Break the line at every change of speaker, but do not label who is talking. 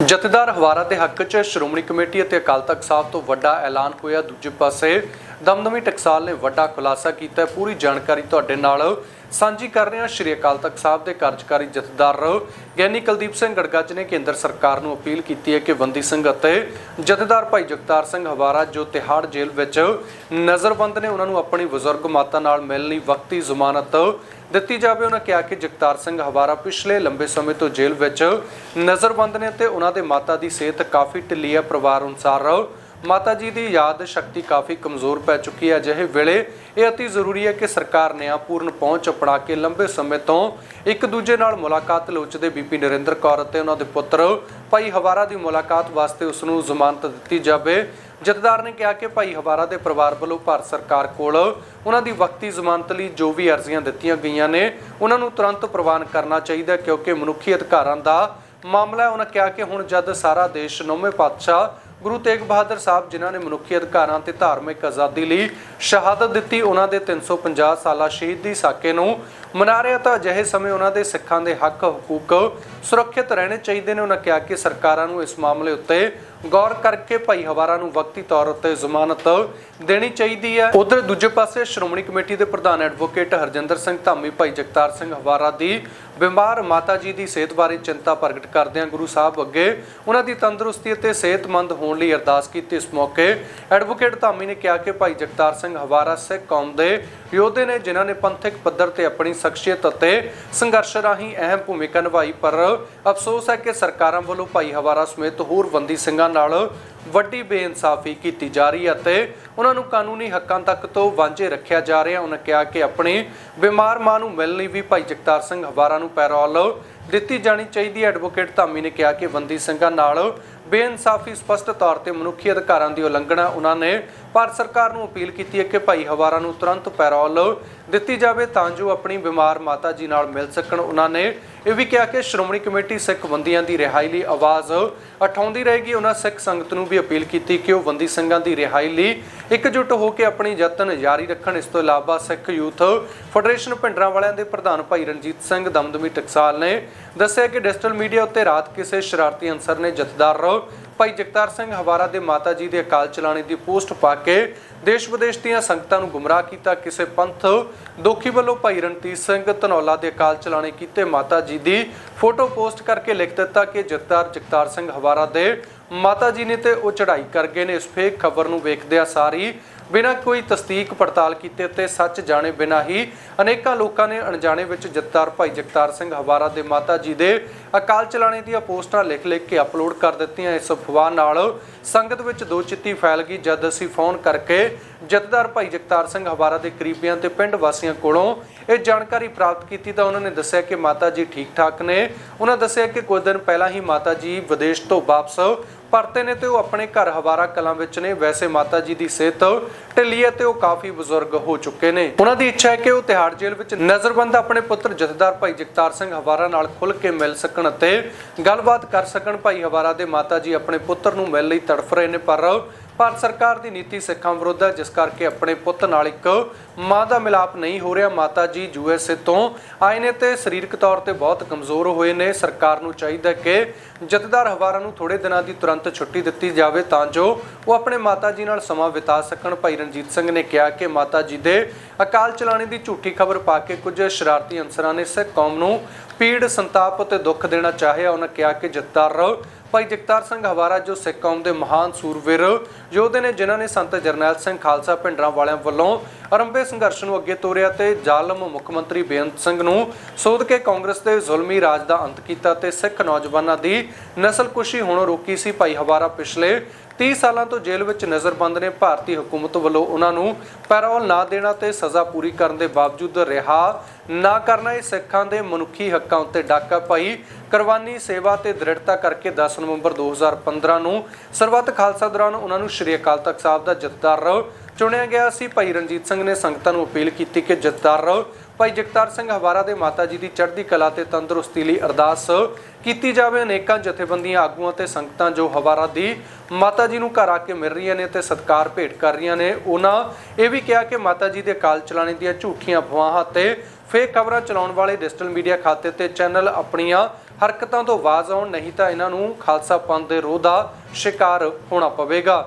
ਜਥੇਦਾਰ ਹਵਾਰਾ ਦੇ ਹੱਕ 'ਚ ਸ਼੍ਰੋਮਣੀ ਕਮੇਟੀ ਅਤੇ ਅਕਾਲ ਤਖਤ ਸਾਹਿਬ ਤੋਂ ਵੱਡਾ ਐਲਾਨ ਹੋਇਆ। ਦੂਜੇ ਪਾਸੇ ਦਮਦਮੀ ਟਕਸਾਲ ਨੇ ਵੱਡਾ ਖੁਲਾਸਾ ਕੀਤਾ ਹੈ। ਪੂਰੀ ਜਾਣਕਾਰੀ ਤੁਹਾਡੇ ਨਾਲ ਸਾਂਝੀ ਕਰ ਰਹੇ ਹਾਂ। ਸ਼੍ਰੀ ਅਕਾਲ ਤਖਤ ਸਾਹਿਬ ਦੇ ਕਾਰਜਕਾਰੀ ਜਥੇਦਾਰ ਗਿਆਨੀ ਕੁਲਦੀਪ ਸਿੰਘ ਗੜਗੱਜ ਨੇ ਕੇਂਦਰ ਸਰਕਾਰ ਨੂੰ ਅਪੀਲ ਕੀਤੀ ਹੈ ਕਿ ਬੰਦੀ ਸਿੰਘ ਅਤੇ ਜਥੇਦਾਰ ਭਾਈ ਜਗਤਾਰ ਸਿੰਘ ਹਵਾਰਾ, ਜੋ ਤਿਹਾੜ ਜੇਲ੍ਹ ਵਿੱਚ ਨਜ਼ਰਬੰਦ ਨੇ, ਉਹਨਾਂ ਨੂੰ ਆਪਣੀ ਬਜ਼ੁਰਗ ਮਾਤਾ ਨਾਲ ਮਿਲਣ ਲਈ ਵਕਤੀ ਜ਼ਮਾਨਤ ਦਿੱਤੀ ਜਾਵੇ। ਉਹਨਾਂ ਕਿਹਾ ਕਿ ਜਗਤਾਰ ਸਿੰਘ ਹਵਾਰਾ ਪਿਛਲੇ ਲੰਬੇ ਸਮੇਂ ਤੋਂ ਜੇਲ੍ਹ ਵਿੱਚ ਨਜ਼ਰਬੰਦ ਨੇ ਤੇ ਉਹਨਾਂ ਦੇ ਮਾਤਾ ਦੀ ਸਿਹਤ ਕਾਫੀ ਢਿੱਲੀ ਹੈ। ਪਰਿਵਾਰ ਅਨੁਸਾਰ ਮਾਤਾ ਜੀ ਦੀ ਯਾਦ ਸ਼ਕਤੀ ਕਾਫੀ ਕਮਜ਼ੋਰ ਪੈ ਚੁੱਕੀ ਹੈ। ਅਜਿਹੇ ਵੇਲੇ ਇਹ ਅਤੀ ਜ਼ਰੂਰੀ ਹੈ ਕਿ ਸਰਕਾਰ ਨਿਆਂਪੂਰਨ ਪਹੁੰਚ ਅਪਣਾ ਕੇ ਲੰਬੇ ਸਮੇਂ ਤੋਂ ਇੱਕ ਦੂਜੇ ਨਾਲ ਮੁਲਾਕਾਤ ਲੋਚਦੇ ਬੀਪੀ ਨਰਿੰਦਰ ਕੌਰ ਅਤੇ ਉਹਨਾਂ ਦੇ ਪੁੱਤਰ ਭਾਈ ਹਵਾਰਾ ਦੀ ਮੁਲਾਕਾਤ ਵਾਸਤੇ ਉਸ ਨੂੰ ਜ਼ਮਾਨਤ ਦਿੱਤੀ ਜਾਵੇ। ਜਥੇਦਾਰ ਨੇ ਕਿਹਾ ਕਿ ਭਾਈ ਹਵਾਰਾ ਦੇ ਪਰਿਵਾਰ ਵੱਲੋਂ ਭਾਰਤ ਸਰਕਾਰ ਕੋਲ ਉਹਨਾਂ ਦੀ ਵਕਤੀ ਜ਼ਮਾਨਤ ਲਈ ਜੋ ਵੀ ਅਰਜ਼ੀਆਂ ਦਿੱਤੀਆਂ ਗਈਆਂ ਨੇ, ਉਹਨਾਂ ਨੂੰ ਤੁਰੰਤ ਪ੍ਰਵਾਨ ਕਰਨਾ ਚਾਹੀਦਾ ਕਿਉਂਕਿ ਮਨੁੱਖੀ ਅਧਿਕਾਰਾਂ ਦਾ ਮਾਮਲਾ ਹੈ। ਉਹਨਾਂ ਕਿਹਾ ਕਿ ਹੁਣ ਜਦ ਸਾਰਾ ਦੇਸ਼ ਨੌਵੇਂ ਪਾਤਸ਼ਾਹ ਗੁਰੂ ਤੇਗ ਬਹਾਦਰ ਸਾਹਿਬ ਜਿਨ੍ਹਾਂ ਨੇ ਮਨੁੱਖੀ ਅਧਿਕਾਰਾਂ ਤੇ ਧਾਰਮਿਕ ਆਜ਼ਾਦੀ ਲਈ ਸ਼ਹਾਦਤ ਦਿੱਤੀ, ਉਹਨਾਂ ਦੇ 350 ਸਾਲਾ ਸ਼ਹੀਦੀ ਸਾਕੇ ਨੂੰ ਮਨਾ ਰਿਹਾ ਤਾਂ ਅਜਿਹੇ ਸਮੇਂ ਉਹਨਾਂ ਦੇ ਸਿੱਖਾਂ ਦੇ ਹੱਕ, ਹਕੂਕ ਸੁਰੱਖਿਅਤ ਰਹਿਣੇ ਚਾਹੀਦੇ ਨੇ। ਉਹਨਾਂ ਕਿਹਾ ਕਿ ਸਰਕਾਰਾਂ ਨੂੰ ਇਸ ਮਾਮਲੇ ਉੱਤੇ ਗੌਰ ਕਰਕੇ ਭਾਈ ਹਵਾਰਾ ਨੂੰ ਵਕਤੀ ਤੌਰ ਉੱਤੇ ਜ਼ਮਾਨਤ ਦੇਣੀ ਚਾਹੀਦੀ ਹੈ। ਉਧਰ ਦੂਜੇ ਪਾਸੇ ਸ਼੍ਰੋਮਣੀ ਕਮੇਟੀ ਦੇ ਪ੍ਰਧਾਨ ਐਡਵੋਕੇਟ ਹਰਜਿੰਦਰ ਸਿੰਘ ਧਾਮੀ, ਭਾਈ ਜਗਤਾਰ ਸਿੰਘ ਹਵਾਰਾ ਦੀ ਬਿਮਾਰ ਮਾਤਾ ਜੀ ਦੀ ਸਿਹਤ ਬਾਰੇ ਚਿੰਤਾ ਪ੍ਰਗਟ ਕਰਦਿਆਂ ਗੁਰੂ ਸਾਹਿਬ ਅੱਗੇ ਉਹਨਾਂ ਦੀ ਤੰਦਰੁਸਤੀ ਅਤੇ ਸਿਹਤਮੰਦ ਹੋਣ ਲਈ ਅਰਦਾਸ ਕੀਤੀ। ਇਸ ਮੌਕੇ ਐਡਵੋਕੇਟ ਧਾਮੀ ਨੇ ਕਿਹਾ ਕਿ ਭਾਈ ਜਗਤਾਰ ਸਿੰਘ ਹਵਾਰਾ ਸਿੱਖ ਕੌਮ ਦੇ ਯੋਧੇ ਨੇ, ਜਿਨ੍ਹਾਂ ਨੇ ਪੰਥਕ ਪੱਧਰ ਤੇ ਆਪਣੀ ਸ਼ਖਸੀਅਤ ਅਤੇ ਸੰਘਰਸ਼ ਰਾਹੀਂ ਅਹਿਮ ਭੂਮਿਕਾ ਨਿਭਾਈ, ਪਰ ਅਫਸੋਸ ਹੈ ਕਿ ਸਰਕਾਰਾਂ ਵੱਲੋਂ ਭਾਈ ਹਵਾਰਾ ਸਮੇਤ ਹੋਰ ਬੰਦੀ ਸਿੰਘਾਂ ਨਾਲ ਵੱਡੀ ਬੇਇਨਸਾਫੀ ਕੀਤੀ ਜਾ ਰਹੀ ਹੈ ਅਤੇ ਉਹਨਾਂ ਨੂੰ ਕਾਨੂੰਨੀ ਹੱਕਾਂ ਤੱਕ ਤੋਂ ਵਾਂਝੇ ਰੱਖਿਆ ਜਾ ਰਿਹਾ। ਉਹਨਾਂ ਕਿਹਾ ਕਿ ਆਪਣੀ ਬਿਮਾਰ ਮਾਂ ਨੂੰ ਮਿਲਣ ਲਈ ਵੀ ਭਾਈ ਜਗਤਾਰ ਸਿੰਘ ਹਵਾਰਾ ਨੂੰ ਪੈਰੋਲ ਦਿੱਤੀ ਜਾਣੀ ਚਾਹੀਦੀ ਹੈ। ਐਡਵੋਕੇਟ ਧਾਮੀ ਨੇ ਕਿਹਾ ਕਿ ਬੰਦੀ ਸਿੰਘਾਂ ਨਾਲ ਬੇਇਨਸਾਫੀ ਸਪਸ਼ਟ ਤੌਰ ਤੇ ਮਨੁੱਖੀ ਅਧਿਕਾਰਾਂ ਦੀ ਉਲੰਘਣਾ ਉਹਨਾਂ ਨੇ ਭਾਰਤ ਸਰਕਾਰ ਨੂੰ ਅਪੀਲ ਕੀਤੀ ਹੈ ਕਿ ਭਾਈ ਹਵਾਰਾ ਨੂੰ ਤੁਰੰਤ ਪੈਰੋਲ ਦਿੱਤੀ ਜਾਵੇ ਤਾਂ ਜੋ ਆਪਣੀ ਬਿਮਾਰ ਮਾਤਾ ਜੀ ਨਾਲ ਮਿਲ ਸਕਣ। ਉਹਨਾਂ ਨੇ ਇਹ ਵੀ ਕਿਹਾ ਕਿ ਸ਼੍ਰੋਮਣੀ ਕਮੇਟੀ ਸਿੱਖ ਬੰਦੀਆਂ ਦੀ ਰਿਹਾਈ ਲਈ ਆਵਾਜ਼ ਉਠਾਉਂਦੀ ਰਹੇਗੀ। ਉਹਨਾਂ ਸਿੱਖ ਸੰਗਤ ਨੂੰ ਵੀ ਅਪੀਲ ਕੀਤੀ ਕਿ ਉਹ ਬੰਦੀ ਸਿੰਘਾਂ ਦੀ ਰਿਹਾਈ ਲਈ ਇਕਜੁੱਟ ਹੋ ਕੇ ਆਪਣੀ ਯਤਨ ਜਾਰੀ ਰੱਖਣ। ਇਸ ਤੋਂ ਇਲਾਵਾ ਸਿੱਖ ਯੂਥ ਫੈਡਰੇਸ਼ਨ ਭਿੰਡਰਾਂ ਵਾਲਿਆਂ ਦੇ ਪ੍ਰਧਾਨ ਭਾਈ ਰਣਜੀਤ ਸਿੰਘ ਦਮਦਮੀ ਟਕਸਾਲ ਨੇ ਦੱਸਿਆ ਕਿ ਡਿਜੀਟਲ ਮੀਡੀਆ ਉੱਤੇ ਰਾਤ ਕਿਸੇ ਸ਼ਰਾਰਤੀ ਅਨਸਰ ਨੇ ਜਥੇਦਾਰ ਭਾਈ ਜਗਤਾਰ ਸਿੰਘ ਹਵਾਰਾ ਦੇ ਮਾਤਾ ਜੀ ਦੇ ਅਕਾਲ ਚਲਾਣੇ ਦੀ ਪੋਸਟ ਪਾ ਕੇ ਦੇਸ਼ ਵਿਦੇਸ਼ ਦੀਆਂ ਸੰਗਤਾਂ ਨੂੰ ਗੁੰਮਰਾਹ ਕੀਤਾ। ਕਿਸੇ ਪੰਥ ਦੋਖੀ ਵੱਲੋਂ ਭਾਈ ਰਣਜੀਤ ਸਿੰਘ ਧਨੌਲਾ ਦੇ ਅਕਾਲ ਚਲਾਣੇ ਕੀਤੇ ਮਾਤਾ ਜੀ ਦੀ ਫੋਟੋ ਪੋਸਟ ਕਰਕੇ ਲਿਖ ਦਿੱਤਾ ਕਿ ਜਥੇਦਾਰ ਜਗਤਾਰ ਸਿੰਘ ਹਵਾਰਾ ਦੇ ਮਾਤਾ ਜੀ ਨੇ ਤੇ ਉਹ ਚੜ੍ਹਾਈ ਕਰ ਗਏ ਨੇ। ਇਸ ਫੇਕ ਖਬਰ ਨੂੰ ਵੇਖਦਿਆਂ ਸਾਰੀ ਬਿਨਾਂ ਕੋਈ ਤਸਦੀਕ ਪੜਤਾਲ ਕੀਤੇ ਅਤੇ ਸੱਚ ਜਾਣੇ ਬਿਨਾਂ ਹੀ ਅਨੇਕਾਂ ਲੋਕਾਂ ਨੇ ਅਣਜਾਣੇ ਵਿੱਚ ਜਗਤਾਰ ਭਾਈ ਜਗਤਾਰ ਸਿੰਘ ਹਵਾਰਾ ਦੇ ਮਾਤਾ ਜੀ ਦੇ ਅਕਾਲ ਚਲਾਣੇ ਦੀਆਂ ਪੋਸਟਾਂ ਲਿਖ-ਲਿਖ ਕੇ ਅਪਲੋਡ ਕਰ ਦਿੱਤੀਆਂ। ਇਸ ਅਫਵਾਹ ਨਾਲ ਸੰਗਤ ਵਿੱਚ ਦੋ ਚਿੱਤੀ ਫੈਲ ਗਈ। ਜਦ ਅਸੀਂ ਫੋਨ ਕਰਕੇ ਜਥੇਦਾਰ ਭਾਈ ਜਗਤਾਰ ਸਿੰਘ ਹਵਾਰਾ ਦੇ ਕਰੀਬੀਆਂ ਤੇ ਪਿੰਡ ਵਾਸੀਆਂ ਕੋਲੋਂ ਇਹ ਜਾਣਕਾਰੀ ਪ੍ਰਾਪਤ ਕੀਤੀ ਤਾਂ ਉਹਨਾਂ ਨੇ ਦੱਸਿਆ ਕਿ ਮਾਤਾ ਜੀ ਠੀਕ ਠਾਕ ਨੇ। ਉਹਨਾਂ ਦੱਸਿਆ ਕਿ ਕੁਝ ਦਿਨ ਪਹਿਲਾਂ ਹੀ ਮਾਤਾ ਜੀ ਵਿਦੇਸ਼ ਤੋਂ ਵਾਪਸ ਪਰਤੇ ਨੇ ਤੇ ਉਹ ਆਪਣੇ ਘਰ ਹਵਾਰਾ ਕਲਾਂ ਵਿੱਚ ਨੇ। ਵੈਸੇ ਮਾਤਾ ਜੀ ਦੀ ਸਿਹਤ ਢਿੱਲੀ ਹੈ ਤੇ ਉਹ ਕਾਫੀ ਬਜ਼ੁਰਗ ਹੋ ਚੁੱਕੇ ਨੇ। ਉਹਨਾਂ ਦੀ ਇੱਛਾ ਹੈ ਕਿ ਉਹ ਤਿਹਾੜ ਜੇਲ੍ਹ ਵਿੱਚ ਨਜ਼ਰਬੰਦ ਆਪਣੇ ਪੁੱਤਰ ਜਥੇਦਾਰ ਭਾਈ ਜਗਤਾਰ ਸਿੰਘ ਹਵਾਰਾ ਨਾਲ ਖੁੱਲ ਕੇ ਮਿਲ ਸਕਣ ਅਤੇ ਗੱਲਬਾਤ ਕਰ ਸਕਣ। ਭਾਈ ਹਵਾਰਾ ਦੇ ਮਾਤਾ ਜੀ ਆਪਣੇ ਪੁੱਤਰ ਨੂੰ ਮਿਲਣ ਲਈ ਤੜਫ ਰਹੇ ਨੇ, ਪਰ ਭਾਰਤ ਸਰਕਾਰ ਦੀ ਨੀਤੀ ਸਿੱਖਾਂ ਵਿਰੁੱਧ ਹੈ, ਜਿਸ ਕਰਕੇ ਆਪਣੇ ਪੁੱਤ ਨਾਲ ਇੱਕ ਮਾਂ ਦਾ ਮਿਲਾਪ ਨਹੀਂ ਹੋ ਰਿਹਾ। ਮਾਤਾ ਜੀ ਯੂਐਸਏ ਤੋਂ ਆਏ ਨੇ ਤੇ ਸਰੀਰਕ ਤੌਰ ਤੇ ਬਹੁਤ ਕਮਜ਼ੋਰ ਹੋਏ ਨੇ। ਸਰਕਾਰ ਨੂੰ ਚਾਹੀਦਾ ਕਿ ਜਥੇਦਾਰ ਹਵਾਰਾ ਨੂੰ ਥੋੜੇ ਦਿਨਾਂ ਦੀ ਤੁਰੰਤ ਛੁੱਟੀ ਦਿੱਤੀ ਜਾਵੇ, ਤਾਂ ਜੋ ਉਹ ਆਪਣੇ ਮਾਤਾ ਜੀ ਨਾਲ ਸਮਾਂ ਬਿਤਾ ਸਕਣ। ਭਾਈ ਰਣਜੀਤ ਸਿੰਘ ਨੇ ਕਿਹਾ ਕਿ ਮਾਤਾ ਜੀ ਦੇ ਅਕਾਲ ਚਲਾਣੇ ਦੀ ਝੂਠੀ ਖਬਰ ਪਾ ਕੇ ਕੁਝ ਸ਼ਰਾਰਤੀ ਅਨਸਰਾਂ ਨੇ ਸਿੱਖ ਕੌਮ ਨੂੰ ਪੀੜ, ਸੰਤਾਪ ਅਤੇ ਦੁੱਖ ਦੇਣਾ ਚਾਹਿਆ। ਉਹਨਾਂ ਕਿਹਾ ਕਿ ਜਥੇਦਾਰ ਭਾਈ ਜਗਤਾਰ ਸਿੰਘ ਹਵਾਰਾ ਜੋ ਸਿੱਖ ਕੌਮ ਦੇ ਮਹਾਨ ਸੂਰਵੀਰ ਯੋਧੇ ਨੇ ਜਿਨ੍ਹਾਂ ਨੇ ਸੰਤ ਜਰਨੈਲ ਸਿੰਘ ਖਾਲਸਾ ਪਿੰਡਰਾਂ ਵਾਲਿਆਂ ਵੱਲੋਂ ਆਰੰਭੇ ਸੰਘਰਸ਼ ਨੂੰ ਅੱਗੇ ਤੋਰਿਆ ਤੇ ਜ਼ਾਲਮ ਮੁੱਖ ਮੰਤਰੀ ਬੇਅੰਤ ਸਿੰਘ ਨੂੰ ਸੋਧ ਕੇ ਕਾਂਗਰਸ ਦੇ ਜ਼ੁਲਮੀ ਰਾਜ ਦਾ ਅੰਤ ਕੀਤਾ ਤੇ ਸਿੱਖ ਨੌਜਵਾਨਾਂ ਦੀ ਨਸਲਕੁਸ਼ੀ ਹੁਣ ਰੋਕੀ ਸੀ ਭਾਈ ਹਵਾਰਾ ਪਿਛਲੇ 30 ਸਾਲਾਂ ਤੋਂ ਜੇਲ੍ਹ ਵਿੱਚ ਨਜ਼ਰਬੰਦ ਨੇ। ਭਾਰਤੀ ਹਕੂਮਤ ਵੱਲੋਂ ਉਹਨਾਂ ਨੂੰ ਪੈਰੋਲ ਨਾ ਦੇਣਾ ਤੇ ਸਜ਼ਾ ਪੂਰੀ ਕਰਨ ਦੇ ਬਾਵਜੂਦ ਰਿਹਾ ਨਾ ਕਰਨਾ, ਇਹ ਸਿੱਖਾਂ ਦੇ ਮਨੁੱਖੀ ਹੱਕਾਂ ਉੱਤੇ ਡਾਕਾ ਪਾਈ ਕੁਰਬਾਨੀ ਸੇਵਾ ਤੇ ਦ੍ਰਿੜਤਾ ਕਰਕੇ 10 ਨਵੰਬਰ 2015 ਨੂੰ ਸਰਬੱਤ ਖਾਲਸਾ ਦੌਰਾਨ ਉਹਨਾਂ ਨੂੰ ਸ਼੍ਰੀ ਅਕਾਲ ਤਖਤ ਸਾਹਿਬ ਦਾ ਜਥੇਦਾਰ ਚੁਣਿਆ ਗਿਆ ਸੀ। ਭਾਈ ਰਣਜੀਤ ਸਿੰਘ ਨੇ ਸੰਗਤਾਂ ਨੂੰ ਅਪੀਲ ਕੀਤੀ ਕਿ ਜਥੇਦਾਰ ਭਾਈ ਜਗਤਾਰ ਸਿੰਘ ਹਵਾਰਾ ਦੇ ਮਾਤਾ ਜੀ ਦੀ ਚੜ੍ਹਦੀ ਕਲਾ ਤੇ ਤੰਦਰੁਸਤੀ ਲਈ ਅਰਦਾਸ ਕੀਤੀ ਜਾਵੇ। ਅਨੇਕਾਂ ਜਥੇਬੰਦੀਆਂ, ਆਗੂਆਂ ਤੇ ਸੰਗਤਾਂ ਜੋ ਹਵਾਰਾ ਦੀ ਮਾਤਾ ਜੀ ਨੂੰ ਘਰ ਆ ਕੇ ਮਿਲ ਰਹੀਆਂ ਨੇ ਤੇ ਸਤਿਕਾਰ ਭੇਟ ਕਰ ਰਹੀਆਂ ਨੇ, ਉਹਨਾਂ ਇਹ ਵੀ ਕਿਹਾ ਕਿ ਮਾਤਾ ਜੀ ਦੇ ਕਾਲ ਚਲਾਣੇ ਦੀਆਂ ਝੂਠੀਆਂ ਅਫਵਾਹਾਂ ਤੇ ਫੇਕ ਖਬਰਾਂ ਚਲਾਉਣ ਵਾਲੇ ਡਿਜੀਟਲ ਮੀਡੀਆ ਖਾਤੇ ਤੇ ਚੈਨਲ ਆਪਣੀਆਂ ਹਰਕਤਾਂ ਤੋਂ ਬਾਜ਼ ਆਉਣ, ਨਹੀਂ ਤਾਂ ਇਹਨਾਂ ਨੂੰ ਖਾਲਸਾ ਪੰਥ ਦੇ ਰੋਹ ਦਾ ਸ਼ਿਕਾਰ ਹੋਣਾ ਪਵੇਗਾ।